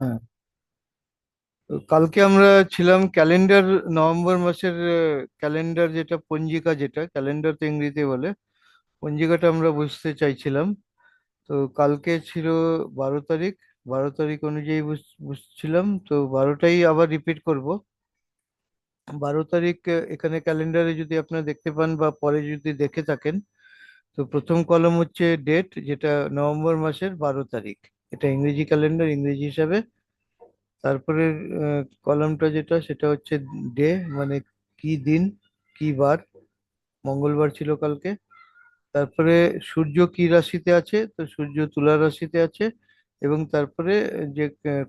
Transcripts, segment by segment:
হ্যাঁ। তো কালকে আমরা ছিলাম ক্যালেন্ডার নভেম্বর মাসের ক্যালেন্ডার যেটা পঞ্জিকা যেটা ক্যালেন্ডার তো ইংরেজিতে বলে পঞ্জিকাটা আমরা বুঝতে চাইছিলাম। তো কালকে ছিল বারো তারিখ বারো তারিখ অনুযায়ী বুঝ- বুঝছিলাম তো বারোটাই আবার রিপিট করব। বারো তারিখ আহ, এখানে ক্যালেন্ডারে যদি আপনারা দেখতে পান বা পরে যদি দেখে থাকেন তো প্রথম কলম হচ্ছে ডেট যেটা নভেম্বর মাসের বারো তারিখ। এটা ইংরেজি ক্যালেন্ডার ইংরেজি হিসাবে। তারপরে কলামটা যেটা, সেটা হচ্ছে ডে মানে কি দিন, কি বার। মঙ্গলবার ছিল কালকে। তারপরে সূর্য কি রাশিতে আছে? তো সূর্য তুলা রাশিতে আছে। এবং তারপরে যে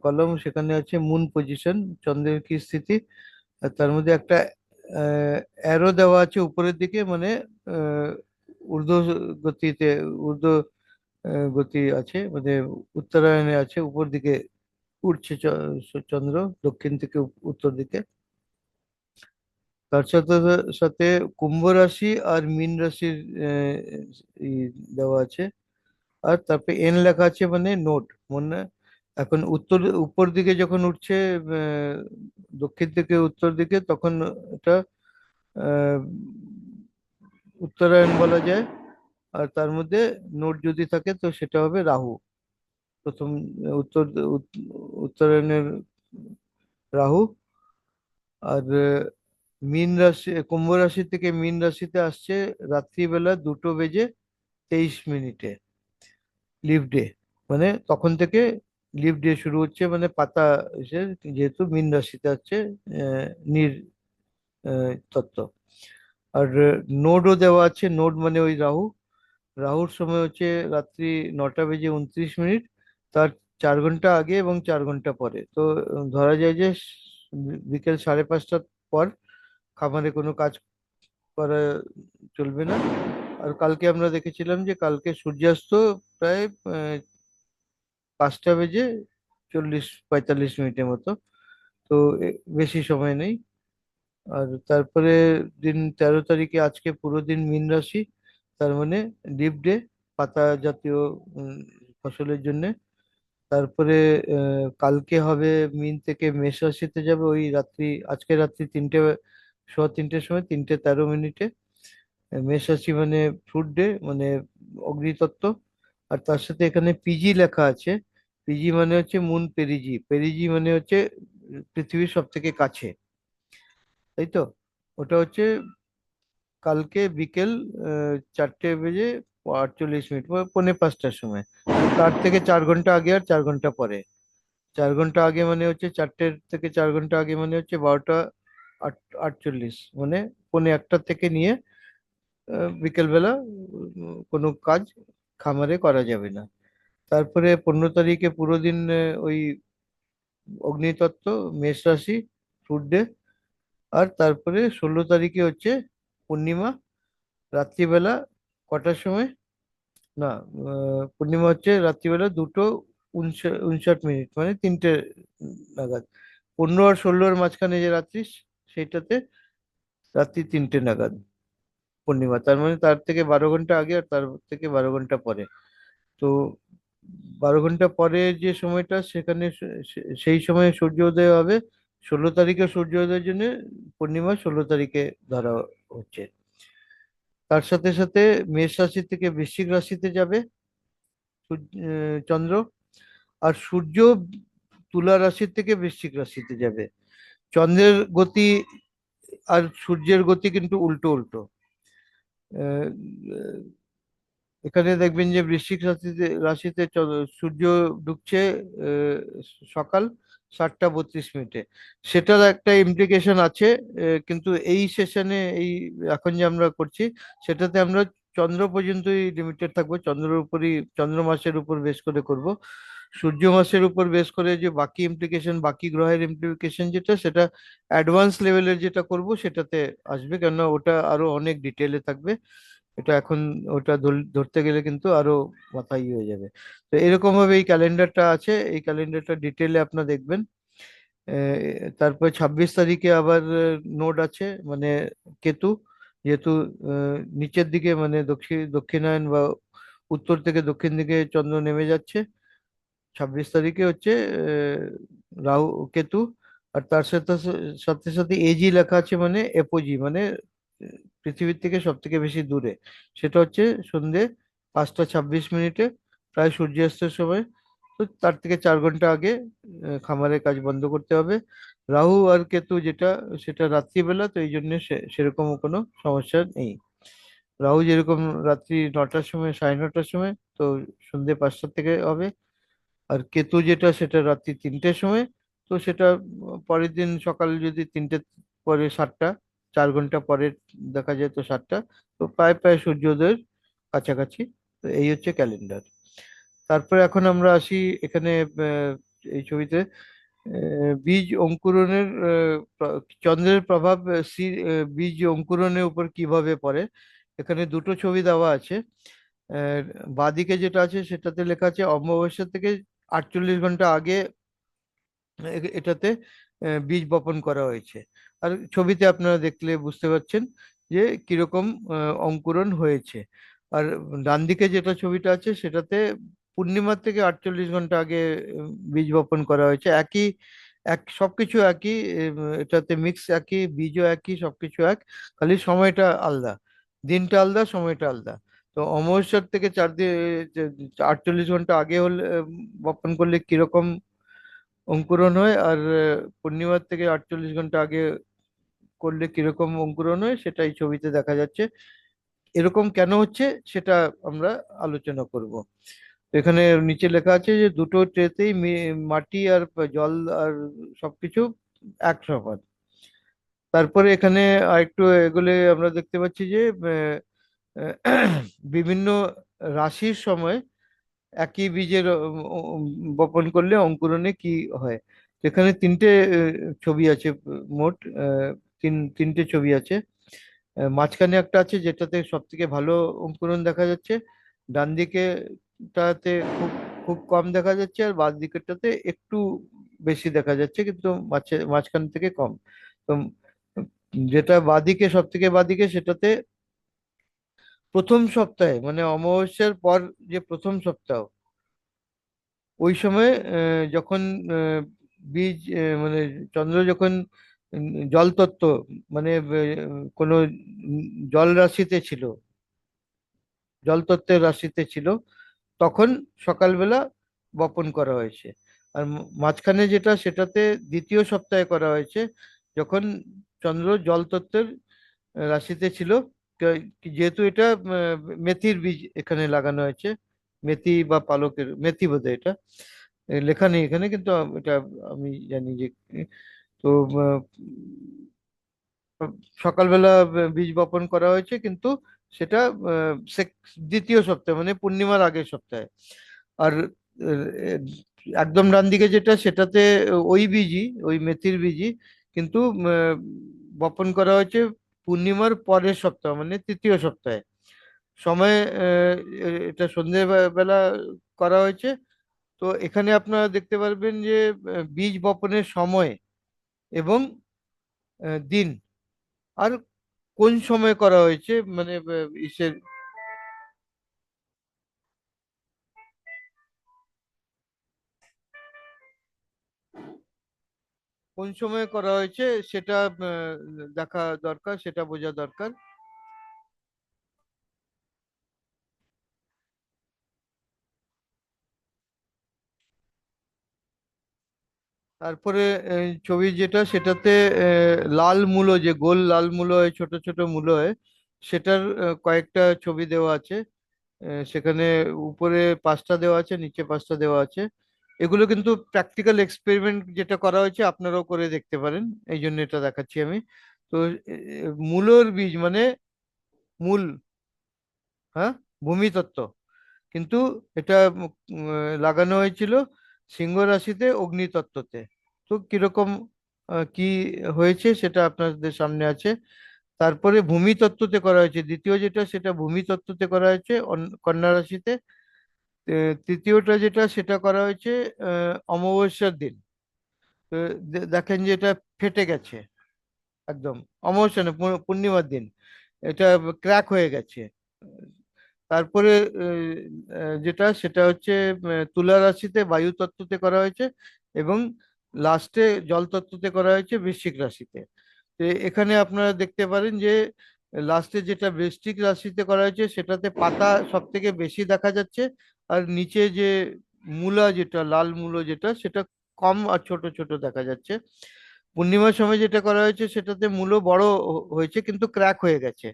কলম, সেখানে আছে মুন পজিশন চন্দ্রের কি স্থিতি। তার মধ্যে একটা অ্যারো দেওয়া আছে উপরের দিকে মানে ঊর্ধ্ব গতিতে ঊর্ধ্ব গতি আছে মানে উত্তরায়ণে আছে, উপর দিকে উঠছে চন্দ্র, দক্ষিণ থেকে উত্তর দিকে। তার সাথে সাথে কুম্ভ রাশি আর মীন রাশির দেওয়া আছে। আর তারপরে এন লেখা আছে মানে নোট, মনে, এখন উত্তর, উপর দিকে যখন উঠছে দক্ষিণ থেকে উত্তর দিকে, তখন এটা উত্তরায়ণ বলা যায়। আর তার মধ্যে নোট যদি থাকে, তো সেটা হবে রাহু। প্রথম উত্তর উত্তরায়ণের রাহু। আর মীন রাশি, কুম্ভ রাশি থেকে মীন রাশিতে আসছে রাত্রিবেলা দুটো বেজে তেইশ মিনিটে লিভ ডে। মানে তখন থেকে লিভ ডে শুরু হচ্ছে মানে পাতা এসে যেহেতু মীন রাশিতে আছে নির তত্ত্ব। আর নোডও দেওয়া আছে নোড মানে ওই রাহু। রাহুর সময় হচ্ছে রাত্রি নটা বেজে উনত্রিশ মিনিট। তার চার ঘণ্টা আগে এবং চার ঘণ্টা পরে। তো ধরা যায় যে বিকেল সাড়ে পাঁচটার পর খামারে কোনো কাজ করা চলবে না। আর কালকে আমরা দেখেছিলাম যে কালকে সূর্যাস্ত প্রায় পাঁচটা বেজে চল্লিশ, পঁয়তাল্লিশ মিনিটের মতো। তো বেশি সময় নেই। আর তারপরে দিন তেরো তারিখে আজকে পুরো দিন মীন রাশি। তার মানে লিপ ডে পাতা জাতীয় ফসলের জন্য। তারপরে কালকে হবে মিন থেকে মেষ রাশিতে যাবে ওই রাত্রি, আজকে রাত্রি তিনটে, সোয়া তিনটের সময়, তিনটে তেরো মিনিটে। মেষ রাশি মানে ফ্রুট ডে মানে অগ্নিতত্ত্ব। আর তার সাথে এখানে পিজি লেখা আছে। পিজি মানে হচ্ছে মুন পেরিজি। পেরিজি মানে হচ্ছে পৃথিবীর সব থেকে কাছে। তাই তো? ওটা হচ্ছে কালকে বিকেল চারটে বেজে আটচল্লিশ মিনিট পৌনে পাঁচটার সময়। তার থেকে চার ঘণ্টা আগে আর চার ঘণ্টা পরে। চার ঘণ্টা আগে মানে হচ্ছে চারটের থেকে চার ঘণ্টা আগে মানে হচ্ছে বারোটা আট, আটচল্লিশ মানে পৌনে একটা থেকে নিয়ে বিকেলবেলা কোনো কাজ খামারে করা যাবে না। তারপরে পনেরো তারিখে পুরো দিন ওই অগ্নিতত্ত্ব, মেষ রাশি ফ্রুট ডে আর তারপরে ষোলো তারিখে হচ্ছে পূর্ণিমা, রাত্রিবেলা কটার সময়? না পূর্ণিমা হচ্ছে রাত্রিবেলা দুটো উনষা- উনষাট মিনিট মানে তিনটে নাগাদ। পনেরো আর ষোলোর মাঝখানে যে রাত্রি, সেইটাতে রাত্রি তিনটে নাগাদ পূর্ণিমা। তার মানে তার থেকে বারো ঘণ্টা আগে আর তার থেকে বারো ঘণ্টা পরে। তো বারো ঘণ্টা পরে যে সময়টা, সেখানে সেই সময় সূর্য উদয় হবে। ষোলো তারিখে সূর্য উদয়ের জন্য পূর্ণিমা, ষোলো তারিখে ধরা হচ্ছে। তার সাথে সাথে মেষ রাশি থেকে বৃশ্চিক রাশিতে যাবে চন্দ্র। আর সূর্য তুলা রাশি থেকে বৃশ্চিক রাশিতে যাবে। চন্দ্রের গতি আর সূর্যের গতি কিন্তু উল্টো উল্টো। এখানে দেখবেন যে বৃশ্চিক রাশিতে রাশিতে সূর্য ঢুকছে সকাল। সাতটা বত্রিশ মিনিটে। সেটার একটা ইমপ্লিকেশন আছে কিন্তু এই সেশনে এই এখন যে আমরা করছি, সেটাতে আমরা চন্দ্র পর্যন্তই লিমিটেড থাকব। চন্দ্রের উপরই, চন্দ্র মাসের উপর বেস করে করব। সূর্য মাসের উপর বেশ করে যে বাকি ইমপ্লিকেশন বাকি গ্রহের ইমপ্লিকেশন যেটা, সেটা অ্যাডভান্স লেভেলের যেটা করব, সেটাতে আসবে। কেননা ওটা আরও অনেক ডিটেলে থাকবে। এটা এখন ওটা ধর- ধরতে গেলে কিন্তু আরও মাথায় ইয়ে হয়ে যাবে। তো এরকম ভাবে এই ক্যালেন্ডারটা আছে, এই ক্যালেন্ডারটা ডিটেলে আপনারা দেখবেন। তারপর ছাব্বিশ তারিখে আবার নোড আছে মানে কেতু, যেহেতু নিচের দিকে মানে দক্ষিণ দক্ষিণায়ন বা উত্তর থেকে দক্ষিণ দিকে চন্দ্র নেমে যাচ্ছে। ছাব্বিশ তারিখে হচ্ছে রাহু, কেতু, আর তার সাথে সাথে সাথে এজি লেখা আছে মানে এপোজি মানে পৃথিবীর থেকে সব থেকে বেশি দূরে। সেটা হচ্ছে সন্ধে পাঁচটা ছাব্বিশ মিনিটে, প্রায় সূর্যাস্তের সময়। তো তার থেকে চার ঘণ্টা আগে খামারের কাজ বন্ধ করতে হবে। রাহু আর কেতু যেটা, সেটা রাত্রিবেলা, তো এই জন্য সেরকম কোনো সমস্যা নেই। রাহু যেরকম রাত্রি নটার সময়, সাড়ে নটার সময়, তো সন্ধে পাঁচটার থেকে হবে। আর কেতু যেটা, সেটা রাত্রি তিনটের সময়। তো সেটা, পরের দিন সকাল যদি তিনটে পরে সাতটা চার ঘণ্টা পরে দেখা যায় তো সাতটা, তো প্রায় প্রায় সূর্যোদয়ের কাছাকাছি। তো এই হচ্ছে ক্যালেন্ডার। তারপরে এখন আমরা আসি এখানে এই ছবিতে বীজ অঙ্কুরণের চন্দ্রের প্রভাব বীজ অঙ্কুরণের উপর কীভাবে পড়ে? এখানে দুটো ছবি দেওয়া আছে। বাঁদিকে যেটা আছে সেটাতে লেখা আছে, অমাবস্যা থেকে আটচল্লিশ ঘণ্টা আগে এটাতে বীজ বপন করা হয়েছে। আর ছবিতে আপনারা দেখলে বুঝতে পারছেন যে কীরকম আহ, অঙ্কুরন হয়েছে। আর ডান দিকে যেটা ছবিটা আছে সেটাতে পূর্ণিমার থেকে আটচল্লিশ ঘণ্টা আগে বীজ বপন করা হয়েছে। একই এক সবকিছু একই এটাতে মিক্স একই বীজও একই সবকিছু এক খালি সময়টা আলাদা। দিনটা আলাদা সময়টা আলাদা। তো অমাবস্যার থেকে চার দিন আটচল্লিশ ঘণ্টা আগে হলে বপন করলে কীরকম অঙ্কুরন হয়? আর পূর্ণিমার থেকে আটচল্লিশ ঘণ্টা আগে করলে কীরকম অঙ্কুরন হয় সেটা এই ছবিতে দেখা যাচ্ছে। এরকম কেন হচ্ছে সেটা আমরা আলোচনা করব। এখানে নিচে লেখা আছে যে দুটো ট্রেতেই মাটি আর জল আর সবকিছু এক সমান। তারপরে এখানে আরেকটু এগুলে আমরা দেখতে পাচ্ছি যে বিভিন্ন রাশির সময় একই বীজের বপন করলে অঙ্কুরনে কি হয়? এখানে তিনটে ছবি আছে মোট তিন, তিনটে ছবি আছে। মাঝখানে একটা আছে যেটাতে সব থেকে ভালো অঙ্কুরন দেখা যাচ্ছে। ডান দিকেটাতে খুব খুব কম দেখা যাচ্ছে আর বাঁ দিকেরটাতে একটু বেশি দেখা যাচ্ছে কিন্তু মাঝে, মাঝখান থেকে কম। তো যেটা বাঁদিকে সব থেকে বাঁদিকে সেটাতে প্রথম সপ্তাহে মানে অমাবস্যার পর যে প্রথম সপ্তাহ, ওই সময় যখন বীজ মানে চন্দ্র যখন জলতত্ত্ব মানে কোনো জল রাশিতে ছিল জলতত্ত্বের রাশিতে ছিল, তখন সকালবেলা বপন করা হয়েছে। আর মাঝখানে যেটা, সেটাতে দ্বিতীয় সপ্তাহে করা হয়েছে, যখন চন্দ্র জলতত্ত্বের রাশিতে ছিল যেহেতু এটা মেথির বীজ এখানে লাগানো হয়েছে, মেথি বা পালকের, মেথি বোধহয় এটা লেখা নেই এখানে, কিন্তু এটা আমি জানি যে তো সকালবেলা বীজ বপন করা হয়েছে, কিন্তু সেটা দ্বিতীয় সপ্তাহে মানে পূর্ণিমার আগের সপ্তাহে। আর একদম ডান দিকে যেটা, সেটাতে ওই বীজই, ওই মেথির বীজই, কিন্তু বপন করা হয়েছে পূর্ণিমার পরের সপ্তাহ মানে তৃতীয় সপ্তাহে। সময় এটা সন্ধে বেলা করা হয়েছে। তো এখানে আপনারা দেখতে পারবেন যে বীজ বপনের সময় এবং দিন। আর কোন সময় করা হয়েছে? মানে ইসের কোন সময় করা হয়েছে? সেটা দেখা দরকার, সেটা বোঝা দরকার। তারপরে ছবি যেটা সেটাতে লাল মূলো যে গোল লাল মূলো হয়, ছোট ছোট মূলো হয়, সেটার কয়েকটা ছবি দেওয়া আছে। সেখানে উপরে পাঁচটা দেওয়া আছে, নিচে পাঁচটা দেওয়া আছে। এগুলো কিন্তু প্র্যাকটিক্যাল এক্সপেরিমেন্ট যেটা করা হয়েছে, আপনারাও করে দেখতে পারেন। এই জন্য এটা দেখাচ্ছি আমি। তো মূলোর বীজ মানে মূল হ্যাঁ? ভূমিতত্ত্ব কিন্তু এটা লাগানো হয়েছিল সিংহ রাশিতে অগ্নিতত্ত্বতে। তো কীরকম কি হয়েছে সেটা আপনাদের সামনে আছে। তারপরে ভূমিতত্ত্বতে করা হয়েছে। দ্বিতীয় যেটা, সেটা ভূমিতত্ত্বতে করা হয়েছে কন্যা রাশিতে। তৃতীয়টা যেটা, সেটা করা হয়েছে অমাবস্যার দিন। দেখেন যে এটা ফেটে গেছে, একদম। অমাবস্যা পূর্ণিমার দিন। এটা ক্র্যাক হয়ে গেছে। তারপরে যেটা, সেটা হচ্ছে তুলা রাশিতে বায়ু তত্ত্বতে করা হয়েছে এবং লাস্টে জল তত্ত্বতে করা হয়েছে বৃশ্চিক রাশিতে। তো এখানে আপনারা দেখতে পারেন যে লাস্টে যেটা বৃষ্টিক রাশিতে করা হয়েছে, সেটাতে পাতা সব থেকে বেশি দেখা যাচ্ছে, আর নিচে যে মূলা যেটা, লাল মূলো যেটা, সেটা কম আর ছোট ছোট দেখা যাচ্ছে। পূর্ণিমার সময় যেটা করা হয়েছে, সেটাতে মূলো বড় হয়েছে, কিন্তু ক্র্যাক হয়ে গেছে।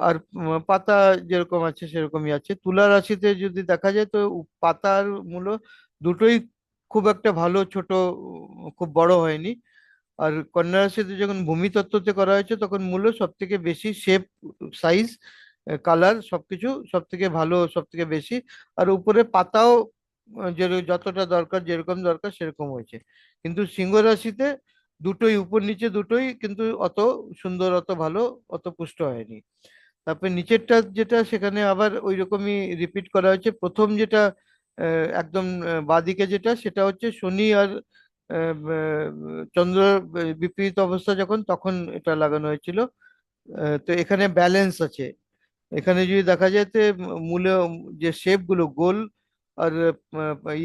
আর পাতা যেরকম আছে, সেরকমই আছে। তুলা রাশিতে যদি দেখা যায়, তো উ- পাতা আর মূলো দুটোই খুব একটা ভালো ছোট, খুব বড় হয়নি। আর কন্যা রাশিতে যখন ভূমিতত্ত্বতে করা হয়েছে, তখন মূল্য সব থেকে বেশি শেপ সাইজ কালার সবকিছু সব থেকে ভালো সব থেকে বেশি। আর উপরে পাতাও, যে যতটা দরকার, যেরকম দরকার সেরকম হয়েছে। কিন্তু সিংহ রাশিতে দুটোই, উপর নিচে দুটোই কিন্তু অত সুন্দর, অত ভালো, অত পুষ্ট হয়নি। তারপরে নিচেরটা যেটা, সেখানে আবার ওই রকমই রিপিট করা হয়েছে। প্রথম যেটা একদম বাঁদিকে যেটা, সেটা হচ্ছে শনি আর চন্দ্র বিপরীত অবস্থা যখন, তখন এটা লাগানো হয়েছিল। তো এখানে ব্যালেন্স আছে। এখানে যদি দেখা যায়, তো মূলে, যে শেপগুলো আর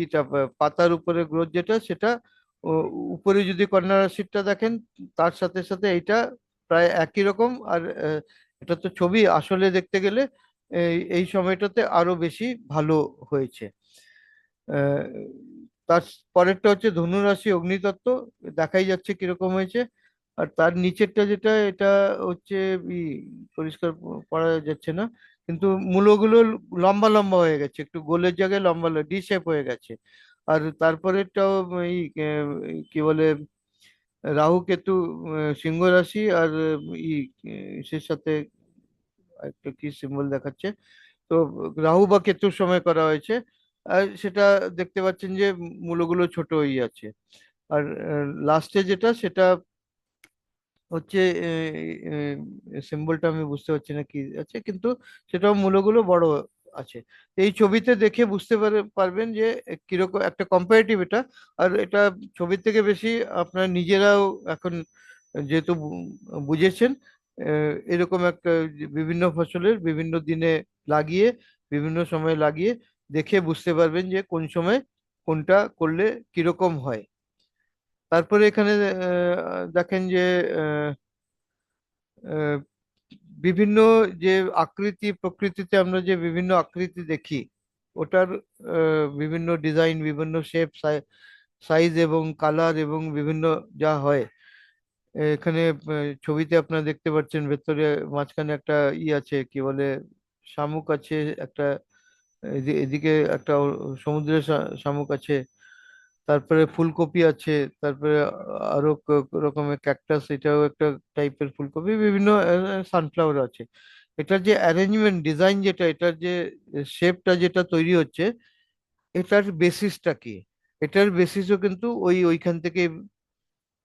ইটা পাতার উপরে গ্রোথ যেটা, সেটা উপরে যদি কন্যা রাশিটা দেখেন, তার সাথে সাথে এইটা প্রায় একই রকম। আর এটা তো ছবি আসলে দেখতে গেলে এই সময়টাতে আরও বেশি ভালো হয়েছে। তার পরেরটা হচ্ছে ধনু রাশি অগ্নিতত্ত্ব, দেখাই যাচ্ছে কীরকম হয়েছে। আর তার নিচেরটা যেটা, এটা হচ্ছে পরিষ্কার পড়া যাচ্ছে না, কিন্তু মূলগুলো লম্বা লম্বা হয়ে গেছে, একটু গোলের জায়গায় লম্বা ডি শেপ হয়ে গেছে। আর তারপরেরটাও এই কি বলে, রাহু কেতু সিংহ রাশি আর ই সে সাথে একটা কি সিম্বল দেখাচ্ছে? তো রাহু বা কেতুর সময় করা হয়েছে। সেটা দেখতে পাচ্ছেন যে মূলগুলো ছোট হয়ে আছে। আর লাস্টে যেটা সেটা হচ্ছে সিম্বলটা আমি বুঝতে পারছি না কি আছে, কিন্তু সেটাও মূলগুলো বড় আছে। এই ছবিতে দেখে বুঝতে পারে, পারবেন যে কীরকম একটা কম্পারেটিভ এটা। আর এটা ছবির থেকে বেশি আপনারা নিজেরাও এখন যেহেতু বুঝেছেন এরকম একটা বিভিন্ন ফসলের বিভিন্ন দিনে লাগিয়ে, বিভিন্ন সময় লাগিয়ে দেখে বুঝতে পারবেন যে কোন সময় কোনটা করলে কীরকম হয়। তারপরে এখানে দেখেন যে বিভিন্ন যে আকৃতি, প্রকৃতিতে আমরা যে বিভিন্ন আকৃতি দেখি, ওটার বিভিন্ন ডিজাইন, বিভিন্ন শেপ সাইজ এবং কালার এবং বিভিন্ন যা হয়, এখানে ছবিতে আপনারা দেখতে পাচ্ছেন, ভেতরে মাঝখানে একটা ই আছে, কি বলে, শামুক আছে, একটা এদিকে একটা সমুদ্রের শামুক আছে, তারপরে ফুলকপি আছে, তারপরে আরও রকমের ক্যাকটাস এটাও একটা টাইপের ফুলকপি, বিভিন্ন সানফ্লাওয়ার আছে। এটার যে অ্যারেঞ্জমেন্ট ডিজাইন যেটা, এটার যে শেপটা যেটা তৈরি হচ্ছে, এটার বেসিসটা কি? এটার বেসিসও কিন্তু ওই, ওইখান থেকে,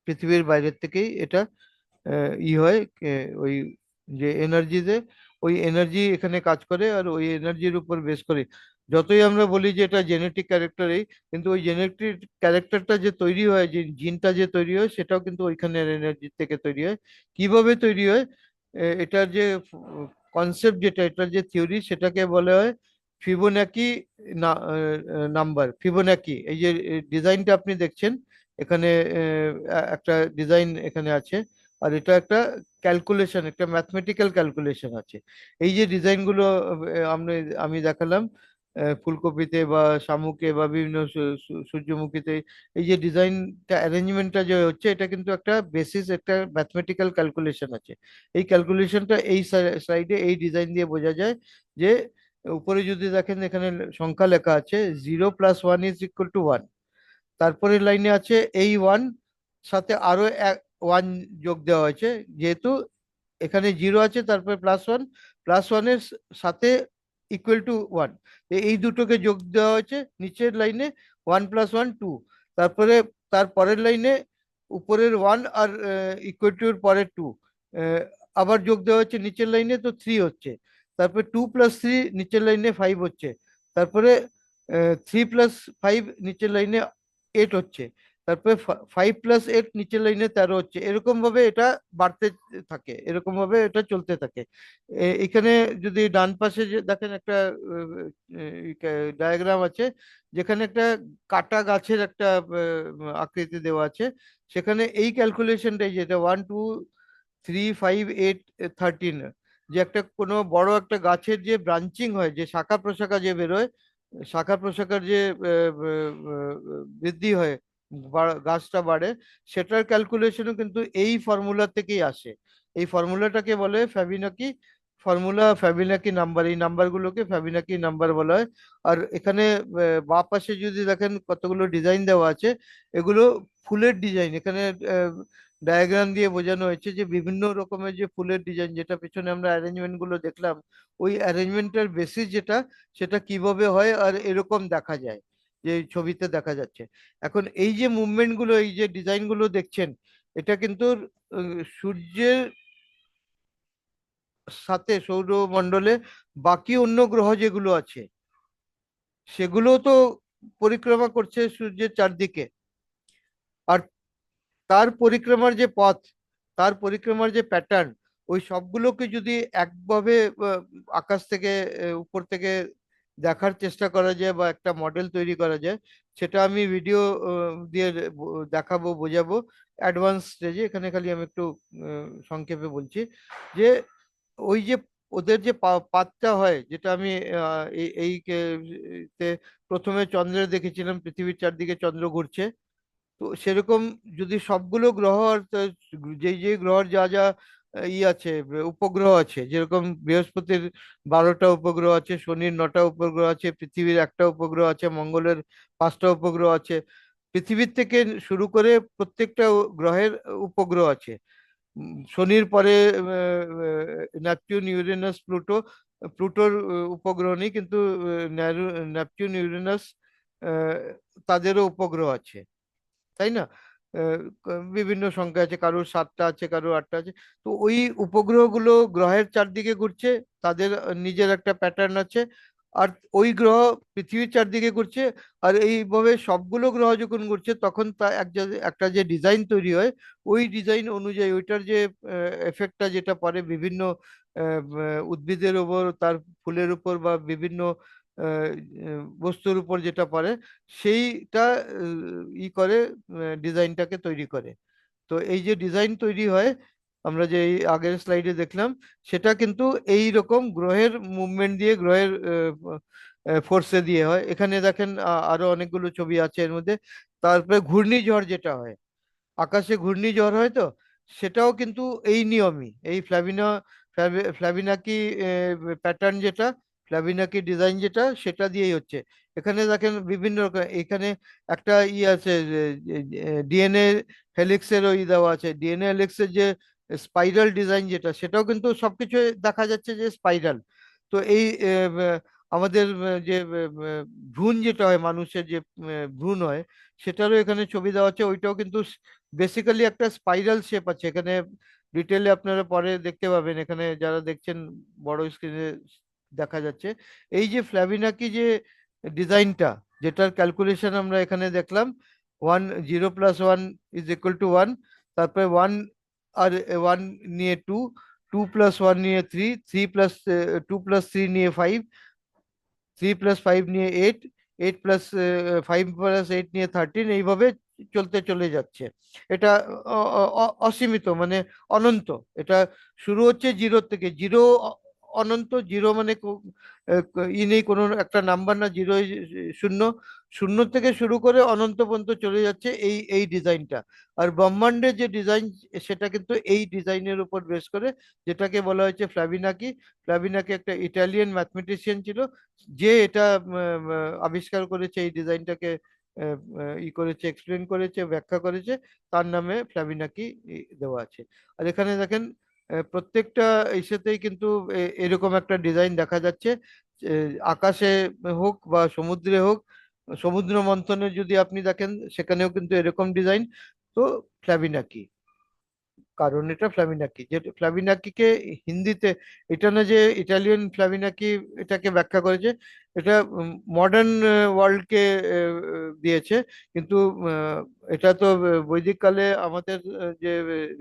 পৃথিবীর বাইরের থেকেই এটা ই হয় ওই যে এনার্জিতে ওই এনার্জি এখানে কাজ করে আর ওই এনার্জির উপর বেস করে। যতই আমরা বলি যে এটা জেনেটিক ক্যারেক্টারই কিন্তু ওই জেনেটিক ক্যারেক্টারটা যে তৈরি হয়, যে জিনটা যে তৈরি হয়, সেটাও কিন্তু ওইখানের এনার্জি থেকে তৈরি হয়। কীভাবে তৈরি হয়? এটার যে কনসেপ্ট যেটা, এটার যে থিওরি সেটাকে বলা হয় ফিবোনাকি নাম্বার ফিবোনাকি এই যে ডিজাইনটা আপনি দেখছেন, এখানে একটা ডিজাইন এখানে আছে। আর এটা একটা ক্যালকুলেশন একটা ম্যাথমেটিক্যাল ক্যালকুলেশন আছে। এই যে ডিজাইনগুলো আমরা আমি দেখালাম ফুলকপিতে বা শামুকে বা বিভিন্ন সূর্যমুখীতে, এই যে ডিজাইনটা অ্যারেঞ্জমেন্টটা যে হচ্ছে, এটা কিন্তু একটা বেসিস একটা ম্যাথমেটিক্যাল ক্যালকুলেশন আছে। এই ক্যালকুলেশনটা এই সাইডে এই ডিজাইন দিয়ে বোঝা যায় যে, উপরে যদি দেখেন, এখানে সংখ্যা লেখা আছে zero plus one is equal to one তারপরের লাইনে আছে এই ওয়ান সাথে আরও ওয়ান যোগ দেওয়া হয়েছে, যেহেতু এখানে জিরো আছে, তারপরে প্লাস ওয়ান প্লাস ওয়ানের সাথে ইকুয়াল টু ওয়ান এই দুটোকে যোগ দেওয়া হয়েছে, নিচের লাইনে ওয়ান প্লাস ওয়ান টু তারপরে তার পরের লাইনে উপরের ওয়ান আর ইকুয়াল টু এর পরের টু আবার যোগ দেওয়া হচ্ছে নিচের লাইনে তো থ্রি হচ্ছে। তারপরে টু প্লাস থ্রি নিচের লাইনে ফাইভ হচ্ছে। তারপরে থ্রি প্লাস ফাইভ নিচের লাইনে এইট হচ্ছে। তারপরে ফাইভ প্লাস এইট নিচের লাইনে তেরো হচ্ছে। এরকম ভাবে এটা বাড়তে থাকে, এরকম ভাবে এটা চলতে থাকে। এখানে যদি ডান পাশে যে, দেখেন একটা ডায়াগ্রাম আছে, যেখানে একটা কাটা গাছের একটা আকৃতি দেওয়া আছে, সেখানে এই ক্যালকুলেশনটাই যেটা one two three five eight thirteen যে একটা কোনো বড় একটা গাছের যে ব্রাঞ্চিং হয়, যে শাখা প্রশাখা যে বেরোয়, শাখা প্রশাখার যে বৃদ্ধি হয় গাছটা বাড়ে, সেটার ক্যালকুলেশনও কিন্তু এই ফর্মুলা থেকেই আসে। এই ফর্মুলাটাকে বলে ফ্যাবিনাকি ফর্মুলা ফ্যাবিনাকি নাম্বার এই নাম্বারগুলোকে ফ্যাবিনাকি নাম্বার বলা হয়। আর এখানে বাঁ পাশে যদি দেখেন কতগুলো ডিজাইন দেওয়া আছে, এগুলো ফুলের ডিজাইন এখানে ডায়াগ্রাম দিয়ে বোঝানো হয়েছে যে বিভিন্ন রকমের যে ফুলের ডিজাইন যেটা পেছনে আমরা অ্যারেঞ্জমেন্টগুলো দেখলাম, ওই অ্যারেঞ্জমেন্টের বেসিস যেটা, সেটা কীভাবে হয় আর এরকম দেখা যায়। যে ছবিতে দেখা যাচ্ছে। এখন এই যে মুভমেন্টগুলো, এই যে ডিজাইনগুলো দেখছেন, এটা কিন্তু সূর্যের সাথে সৌরমণ্ডলে বাকি অন্য গ্রহ যেগুলো আছে সেগুলো তো পরিক্রমা করছে সূর্যের চারদিকে। আর তার পরিক্রমার যে পথ, তার পরিক্রমার যে প্যাটার্ন ওই সবগুলোকে যদি একভাবে আকাশ থেকে উপর থেকে দেখার চেষ্টা করা যায় বা একটা মডেল তৈরি করা যায়, সেটা আমি ভিডিও দিয়ে দেখাবো, বোঝাবো অ্যাডভান্স স্টেজে এখানে খালি আমি একটু সংক্ষেপে বলছি যে, ওই যে ওদের যে পাতটা হয়, যেটা আমি এই প্রথমে চন্দ্রে দেখেছিলাম, পৃথিবীর চারদিকে চন্দ্র ঘুরছে। তো সেরকম যদি সবগুলো গ্রহ যেই যেই গ্রহের যা যা ই আছে উপগ্রহ আছে। যেরকম বৃহস্পতির বারোটা উপগ্রহ আছে, শনির নটা উপগ্রহ আছে, পৃথিবীর একটা উপগ্রহ আছে, মঙ্গলের পাঁচটা উপগ্রহ আছে। পৃথিবীর থেকে শুরু করে প্রত্যেকটা গ্রহের উপগ্রহ আছে। শনির পরে নেপচুন, ইউরেনাস, প্লুটো, প্লুটোর উপগ্রহ নেই, কিন্তু নেপচুন, ইউরেনাস তাদেরও উপগ্রহ আছে। তাই না? বিভিন্ন সংখ্যা আছে, কারোর সাতটা আছে, কারোর আটটা আছে। তো ওই উপগ্রহগুলো গ্রহের চারদিকে ঘুরছে, তাদের নিজের একটা প্যাটার্ন আছে, আর ওই গ্রহ পৃথিবীর চারদিকে ঘুরছে, আর এইভাবে সবগুলো গ্রহ যখন ঘুরছে, তখন তা এক যে- একটা যে ডিজাইন তৈরি হয়, ওই ডিজাইন অনুযায়ী ওইটার যে এফেক্টটা যেটা পড়ে বিভিন্ন উদ্ভিদের উপর তার ফুলের উপর বা বিভিন্ন বস্তুর উপর যেটা পড়ে, সেইটা ই করে ডিজাইনটাকে তৈরি করে। তো এই যে ডিজাইন তৈরি হয়, আমরা যে এই আগের স্লাইডে দেখলাম, সেটা কিন্তু এই রকম গ্রহের মুভমেন্ট দিয়ে, গ্রহের ফোর্সে দিয়ে হয়। এখানে দেখেন আরও অনেকগুলো ছবি আছে এর মধ্যে। তারপরে ঘূর্ণিঝড় যেটা হয়, আকাশে ঘূর্ণিঝড় হয় তো, সেটাও কিন্তু এই নিয়মই। এই ফ্ল্যাভিনা ফ্ল্যাভি- ফ্ল্যাভিনাকি প্যাটার্ন যেটা ফ্ল্যাভিনাকি ডিজাইন যেটা, সেটা দিয়েই হচ্ছে। এখানে দেখেন বিভিন্ন রকম, এখানে একটা ই আছে ডিএনএ হেলিক্সের ওই দেওয়া আছে। ডিএনএ হেলিক্সের যে স্পাইরাল ডিজাইন যেটা, সেটাও কিন্তু সবকিছু দেখা যাচ্ছে যে স্পাইরাল তো এই আমাদের যে ভ্রূণ যেটা হয়, মানুষের যে ভ্রূণ হয়, সেটারও এখানে ছবি দেওয়া আছে। ওইটাও কিন্তু বেসিক্যালি একটা স্পাইরাল শেপ আছে। এখানে ডিটেলে আপনারা পরে দেখতে পাবেন। এখানে যারা দেখছেন বড় স্ক্রিনে দেখা যাচ্ছে। এই যে ফ্ল্যাভিনাকি যে ডিজাইনটা, যেটার ক্যালকুলেশন আমরা এখানে দেখলাম one zero plus one is equal to one তারপরে ওয়ান আর ওয়ান নিয়ে টু টু প্লাস ওয়ান নিয়ে three three plus two plus three নিয়ে ফাইভ থ্রি প্লাস ফাইভ নিয়ে eight eight plus five plus eight নিয়ে থার্টিন এইভাবে চলতে চলে যাচ্ছে। এটা অসীমিত মানে অনন্ত। এটা শুরু হচ্ছে জিরো থেকে। জিরো অনন্ত জিরো মানে ই নেই, কোনো একটা নাম্বার না, জিরো শূন্য শূন্য থেকে শুরু করে অনন্ত পর্যন্ত চলে যাচ্ছে এই এই ডিজাইনটা। আর ব্রহ্মাণ্ডের যে ডিজাইন, সেটা কিন্তু এই ডিজাইনের উপর বেস করে যেটাকে বলা হয়েছে ফ্ল্যাভিনাকি ফ্ল্যাভিনাকি একটা ইটালিয়ান ম্যাথমেটিশিয়ান ছিল, যে এটা আবিষ্কার করেছে, এই ডিজাইনটাকে ই করেছে এক্সপ্লেন করেছে, ব্যাখ্যা করেছে, তার নামে ফ্ল্যাভিনাকি ই, দেওয়া আছে। আর এখানে দেখেন প্রত্যেকটা ইসেতেই কিন্তু এরকম একটা ডিজাইন দেখা যাচ্ছে। আকাশে হোক বা সমুদ্রে হোক, সমুদ্র মন্থনে যদি আপনি দেখেন, সেখানেও কিন্তু এরকম ডিজাইন। তো ফ্ল্যাভিনাকি কারণ এটা ফ্ল্যামিনাকি। যে ফ্ল্যামিনাকিকে হিন্দিতে, এটা না যে ইটালিয়ান ফ্ল্যামিনাকি এটাকে ব্যাখ্যা করেছে এটা মডার্ন ওয়ার্ল্ডকে দিয়েছে। কিন্তু এটা তো বৈদিক কালে আমাদের যে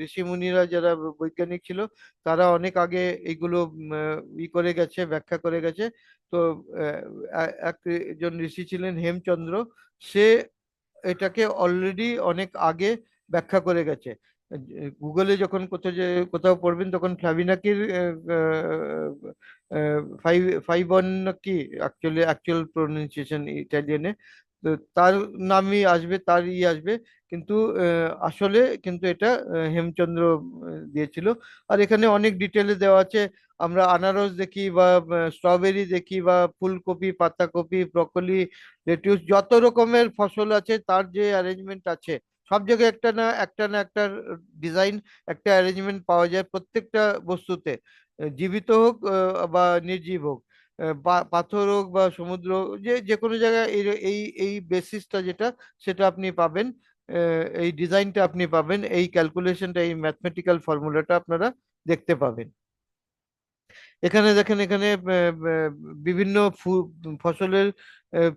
ঋষি মুনিরা যারা বৈজ্ঞানিক ছিল, তারা অনেক আগে এইগুলো ই করে গেছে, ব্যাখ্যা করে গেছে। তো একজন ঋষি ছিলেন হেমচন্দ্র। সে এটাকে অলরেডি অনেক আগে ব্যাখ্যা করে গেছে। গুগলে যখন কোথাও যে, কোথাও পড়বেন, তখন ফ্লাভিনাকির ফাইভ ফাইভ ওয়ান কি? অ্যাকচুয়ালি অ্যাকচুয়াল প্রোনাউন্সিয়েশন ইটালিয়ানে তো তার নামই আসবে, তার ই আসবে। কিন্তু আসলে কিন্তু এটা হেমচন্দ্র দিয়েছিল। আর এখানে অনেক ডিটেলে দেওয়া আছে। আমরা আনারস দেখি বা স্ট্রবেরি দেখি বা, ফুলকপি, পাতাকপি ব্রকলি লেটুস যত রকমের ফসল আছে, তার যে অ্যারেঞ্জমেন্ট আছে, সব জায়গায় একটা না একটা না, একটা ডিজাইন একটা অ্যারেঞ্জমেন্ট পাওয়া যায় প্রত্যেকটা বস্তুতে। জীবিত হোক বা নির্জীব হোক পাথর হোক বা সমুদ্র যে যে কোনো জায়গায় এই এই বেসিসটা যেটা, সেটা আপনি পাবেন এই ডিজাইনটা আপনি পাবেন, এই ক্যালকুলেশনটা এই ম্যাথমেটিক্যাল ফর্মুলাটা আপনারা দেখতে পাবেন। এখানে দেখেন, এখানে বিভিন্ন ফসলের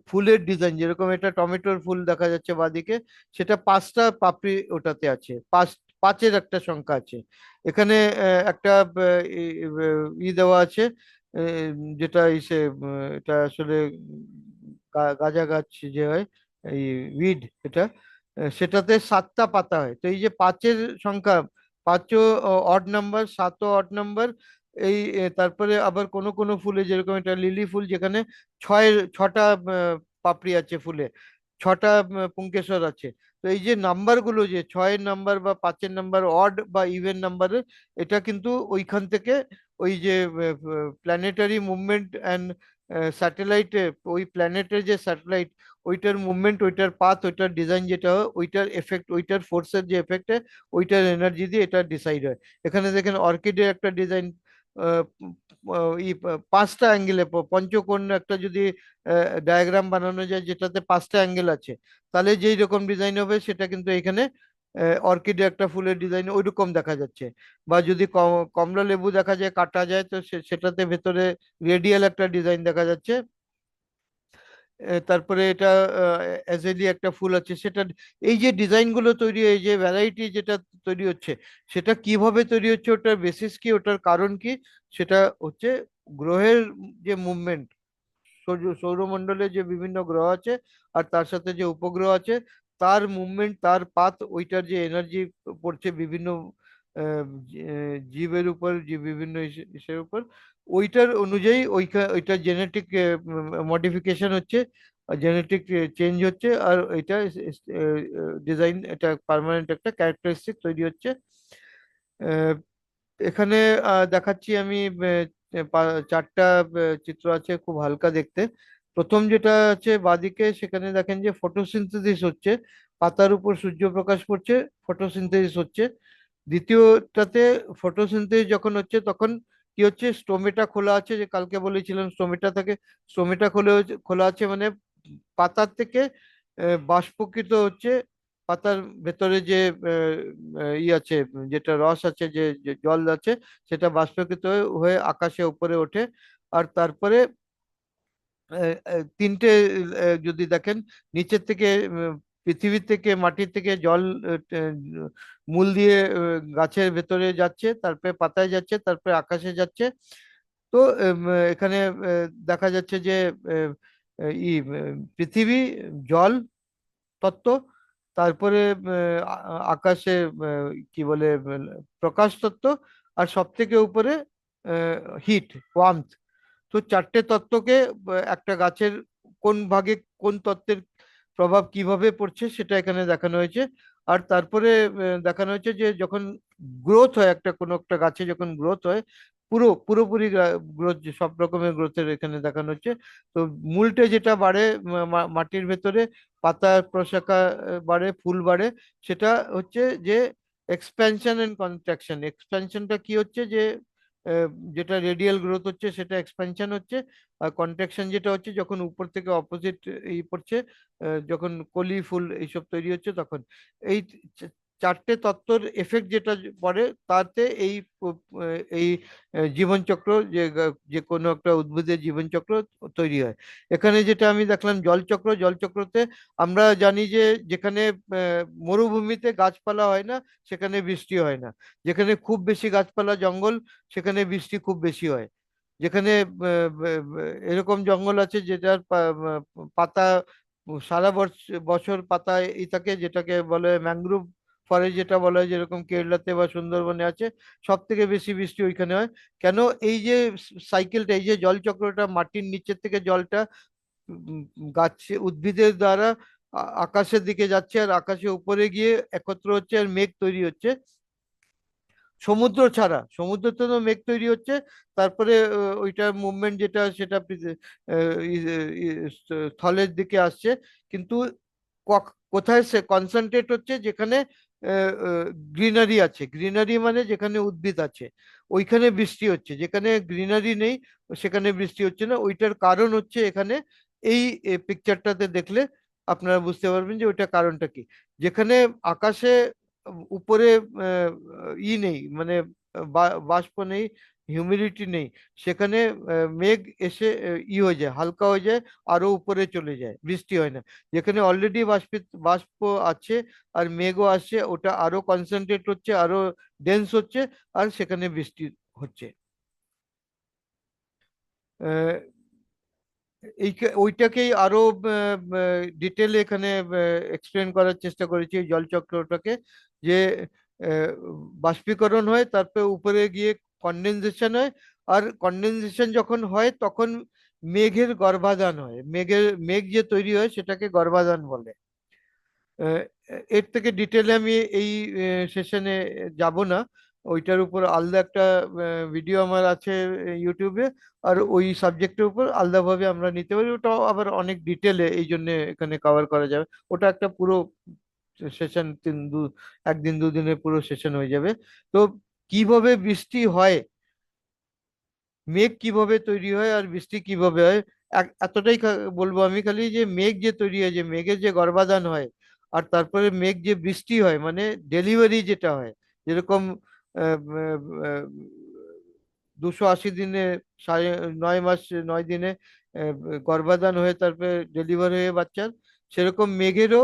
ফুলের ডিজাইন যেরকম এটা টমেটোর ফুল দেখা যাচ্ছে বাঁদিকে সেটা পাঁচটা পাপড়ি ওটাতে আছে, পাঁচ পাঁচের একটা সংখ্যা আছে। এখানে একটা ই- দেওয়া আছে যেটা ইসে এটা আসলে গাঁজা গাছ যে হয়, এই উইড এটা সেটাতে সাতটা পাতা হয়। তো এই যে পাঁচের সংখ্যা, পাঁচও অড নাম্বার সাতও অড নাম্বার এই তারপরে আবার কোনো কোনো ফুলে, যেরকম এটা লিলি ফুল, যেখানে ছয়ের, ছটা পাপড়ি আছে ফুলে, ছটা পুঙ্কেশ্বর আছে তো এই যে নাম্বারগুলো যে ছয়ের নাম্বার বা পাঁচের নাম্বার অড বা ইভেন নাম্বারের এটা কিন্তু ওইখান থেকে ওই যে প্ল্যানেটারি মুভমেন্ট অ্যান্ড স্যাটেলাইটে ওই প্ল্যানেটের যে স্যাটেলাইট ওইটার মুভমেন্ট ওইটার পাথ ওইটার ডিজাইন যেটা হয়, ওইটার এফেক্ট ওইটার ফোর্সের যে এফেক্ট ওইটার এনার্জি দিয়ে এটা ডিসাইড হয়। এখানে দেখেন অর্কিডের একটা ডিজাইন পাঁচটা অ্যাঙ্গেলে পঞ্চকোণ একটা যদি ডায়াগ্রাম বানানো যায় যেটাতে পাঁচটা অ্যাঙ্গেল আছে, তাহলে যেই রকম ডিজাইন হবে সেটা কিন্তু এখানে অর্কিডে একটা ফুলের ডিজাইন ওইরকম দেখা যাচ্ছে। বা যদি কমলা লেবু দেখা যায়, কাটা যায়, তো সেটাতে ভেতরে রেডিয়াল একটা ডিজাইন দেখা যাচ্ছে। তারপরে এটা অ্যাজেলি একটা ফুল আছে। সেটা এই যে ডিজাইনগুলো তৈরি এই যে ভ্যারাইটি যেটা তৈরি হচ্ছে, সেটা কীভাবে তৈরি হচ্ছে, ওটার বেসিস কি, ওটার কারণ কি, সেটা হচ্ছে গ্রহের যে মুভমেন্ট সৌর, সৌরমণ্ডলে যে বিভিন্ন গ্রহ আছে আর তার সাথে যে উপগ্রহ আছে, তার মুভমেন্ট তার পাত ওইটার যে এনার্জি পড়ছে বিভিন্ন জীবের উপর, যে বিভিন্ন ইসের উপর ওইটার অনুযায়ী ওইখা ওইটার জেনেটিক মডিফিকেশন হচ্ছে জেনেটিক চেঞ্জ হচ্ছে, আর এটা ডিজাইন এটা পার্মানেন্ট একটা ক্যারেক্টারিস্টিক তৈরি হচ্ছে। এখানে দেখাচ্ছি আমি চারটা চিত্র আছে খুব হালকা দেখতে। প্রথম যেটা আছে বাঁদিকে, সেখানে দেখেন যে ফটোসিনথেসিস হচ্ছে, পাতার উপর সূর্যপ্রকাশ পড়ছে ফটোসিনথেসিস হচ্ছে। দ্বিতীয়টাতে ফটোসিনথেসিস যখন হচ্ছে, তখন কি হচ্ছে? স্টোমেটা খোলা আছে যে কালকে বলেছিলাম স্টোমেটা থেকে। স্টোমেটা খোলা খোলা আছে মানে পাতার থেকে বাষ্পকৃত হচ্ছে পাতার ভেতরে যে ই আছে, যেটা রস আছে, যে জল আছে, সেটা বাষ্পকৃত হয়ে আকাশে উপরে ওঠে। আর তারপরে তিনটে যদি দেখেন, নিচের থেকে উম, পৃথিবীর থেকে মাটির থেকে জল মূল দিয়ে গাছের ভেতরে যাচ্ছে তারপরে পাতায় যাচ্ছে তারপরে আকাশে যাচ্ছে। তো এখানে দেখা যাচ্ছে যে ই পৃথিবী জল তত্ত্ব তারপরে আকাশে কি বলে প্রকাশ তত্ত্ব আর সব থেকে উপরে হিট ওয়ার্মথ। তো চারটে তত্ত্বকে একটা গাছের কোন ভাগে কোন তত্ত্বের প্রভাব কীভাবে পড়ছে সেটা এখানে দেখানো হয়েছে। আর তারপরে দেখানো হয়েছে যে যখন গ্রোথ হয় একটা, কোনো একটা গাছে যখন গ্রোথ হয়, পুরো, পুরোপুরি গ্রোথ সব রকমের গ্রোথের এখানে দেখানো হচ্ছে। তো মূলটে যেটা বাড়ে মাটির ভেতরে পাতা, প্রশাখা বাড়ে, ফুল বাড়ে, সেটা হচ্ছে যে এক্সপ্যানশন অ্যান্ড কন্ট্রাকশন এক্সপ্যানশনটা কি হচ্ছে যে যেটা রেডিয়াল গ্রোথ হচ্ছে, সেটা এক্সপেনশন হচ্ছে। আর কন্ট্রাকশন যেটা হচ্ছে, যখন উপর থেকে অপোজিট ই পড়ছে যখন কলি, ফুল এইসব তৈরি হচ্ছে, তখন এই চারটে তত্ত্বর এফেক্ট যেটা পড়ে, তাতে এই এই জীবনচক্র যে যে কোনো একটা উদ্ভিদের জীবনচক্র তৈরি হয়। এখানে যেটা আমি দেখলাম জলচক্র, জলচক্রতে আমরা জানি যে যেখানে মরুভূমিতে গাছপালা হয় না, সেখানে বৃষ্টি হয় না। যেখানে খুব বেশি গাছপালা জঙ্গল, সেখানে বৃষ্টি খুব বেশি হয়। যেখানে এরকম জঙ্গল আছে যেটার পাতা, সারা বছর পাতায় ই থাকে যেটাকে বলে ম্যানগ্রোভ ফরেস্ট যেটা বলা হয় যেরকম কেরলাতে বা সুন্দরবনে আছে সব থেকে বেশি বৃষ্টি ওইখানে হয়। কেন? এই যে সাইকেলটা এই যে জলচক্রটা মাটির নিচের থেকে জলটা গাছে উদ্ভিদের দ্বারা আকাশের দিকে যাচ্ছে আর আকাশে উপরে গিয়ে একত্র হচ্ছে আর মেঘ তৈরি হচ্ছে। সমুদ্র ছাড়া সমুদ্র তো মেঘ তৈরি হচ্ছে। তারপরে আহ, ওইটার মুভমেন্ট যেটা সেটা স্থলের দিকে আসছে। কিন্তু কোথায় সে কনসেন্ট্রেট হচ্ছে? যেখানে গ্রিনারি আছে। গ্রিনারি মানে যেখানে উদ্ভিদ আছে। ওইখানে বৃষ্টি হচ্ছে। যেখানে গ্রিনারি নেই, সেখানে বৃষ্টি হচ্ছে না। ওইটার কারণ হচ্ছে এখানে এই পিকচারটাতে দেখলে আপনারা বুঝতে পারবেন যে ওইটা কারণটা কি। যেখানে আকাশে উপরে ই নেই মানে বাষ্প নেই হিউমিডিটি নেই। সেখানে মেঘ এসে ই হয়ে যায়, হালকা হয়ে যায়, আরও উপরে চলে যায়, বৃষ্টি হয় না। যেখানে অলরেডি বাষ্পিত বাষ্প আছে আর মেঘও আসছে, ওটা আরও কনসেন্ট্রেট হচ্ছে, আরও ডেন্স হচ্ছে, আর সেখানে বৃষ্টি হচ্ছে। এই ওইটাকেই আরও ডিটেলে এখানে এক্সপ্লেন করার চেষ্টা করেছি জলচক্রটাকে, যে বাষ্পীকরণ হয়, তারপরে উপরে গিয়ে কন্ডেনসেশন হয়, আর কন্ডেনসেশন যখন হয়, তখন মেঘের গর্ভাধান হয়। মেঘের, মেঘ যে তৈরি হয়, সেটাকে গর্ভাধান বলে। এর থেকে ডিটেলে আমি এই সেশনে যাব না। ওইটার উপর আলাদা একটা ভিডিও আমার আছে ইউটিউবে আর ওই সাবজেক্টের উপর আলাদাভাবে আমরা নিতে পারি। ওটাও আবার অনেক ডিটেলে এই জন্য এখানে কভার করা যাবে। ওটা একটা পুরো সেশন তিন দু, একদিন দুদিনের পুরো সেশন হয়ে যাবে। তো কীভাবে বৃষ্টি হয়? মেঘ কীভাবে তৈরি হয় আর বৃষ্টি কীভাবে হয়? এতটাই বলব আমি খালি যে মেঘ যে তৈরি হয়, যে মেঘের যে গর্ভাধান হয় আর তারপরে মেঘ যে বৃষ্টি হয় মানে ডেলিভারি যেটা হয়, যেরকম দুশো আশি দিনে সাড়ে নয় মাস, নয় দিনে গর্ভাধান হয়ে তারপরে ডেলিভারি হয়ে বাচ্চার, সেরকম মেঘেরও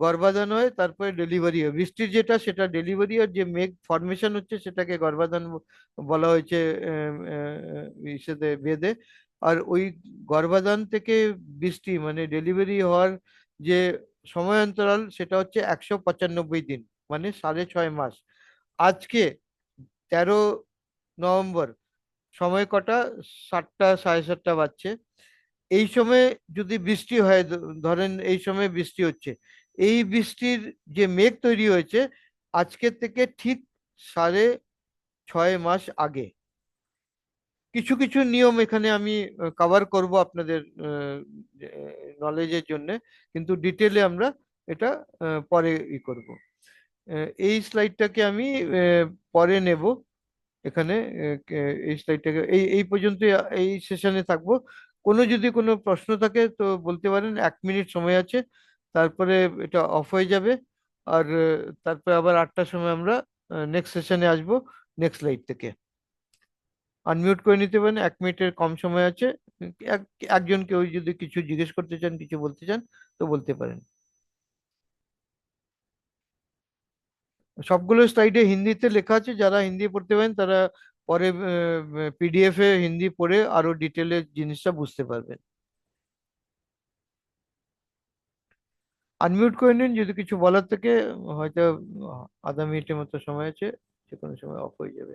গর্ভাধান হয় তারপরে ডেলিভারি হয়। বৃষ্টির যেটা, সেটা ডেলিভারি আর যে মেঘ ফর্মেশন হচ্ছে, সেটাকে গর্ভাধান বলা হয়েছে ইসেতে বেদে আর ওই গর্ভাধান থেকে বৃষ্টি মানে ডেলিভারি হওয়ার যে সময় অন্তরাল সেটা হচ্ছে একশো পঁচানব্বই দিন মানে সাড়ে ছয় মাস। আজকে তেরো নভেম্বর, সময় কটা? সাতটা, সাড়ে সাতটা বাজছে। এই সময় যদি বৃষ্টি হয় ধরেন এই সময় বৃষ্টি হচ্ছে এই বৃষ্টির যে মেঘ তৈরি হয়েছে আজকের থেকে ঠিক সাড়ে ছয় মাস আগে। কিছু কিছু নিয়ম এখানে আমি কভার করব আপনাদের নলেজের জন্য, কিন্তু ডিটেলে আমরা এটা পরে ই করব। এই স্লাইডটাকে আমি পরে নেব এখানে এই স্লাইডটাকে এই এই পর্যন্ত এই সেশনে থাকব। কোনো যদি কোনো প্রশ্ন থাকে তো বলতে পারেন, এক মিনিট সময় আছে। তারপরে এটা অফ হয়ে যাবে। আর তারপরে আবার আটটার সময় আমরা নেক্সট সেশনে আসব নেক্সট স্লাইড থেকে। আনমিউট করে নিতে পারেন, এক মিনিটের কম সময় আছে। এক একজন কেউ যদি কিছু জিজ্ঞেস করতে চান, কিছু বলতে চান, তো বলতে পারেন। সবগুলো স্লাইডে হিন্দিতে লেখা আছে, যারা হিন্দি পড়তে পারেন, তারা পরে পিডিএফ এ হিন্দি পড়ে আরও ডিটেলে জিনিসটা বুঝতে পারবেন। আনমিউট করে নিন, যদি কিছু বলার থেকে, হয়তো আধা মিনিটের মতো সময় আছে যে কোনো সময় অফ হয়ে যাবে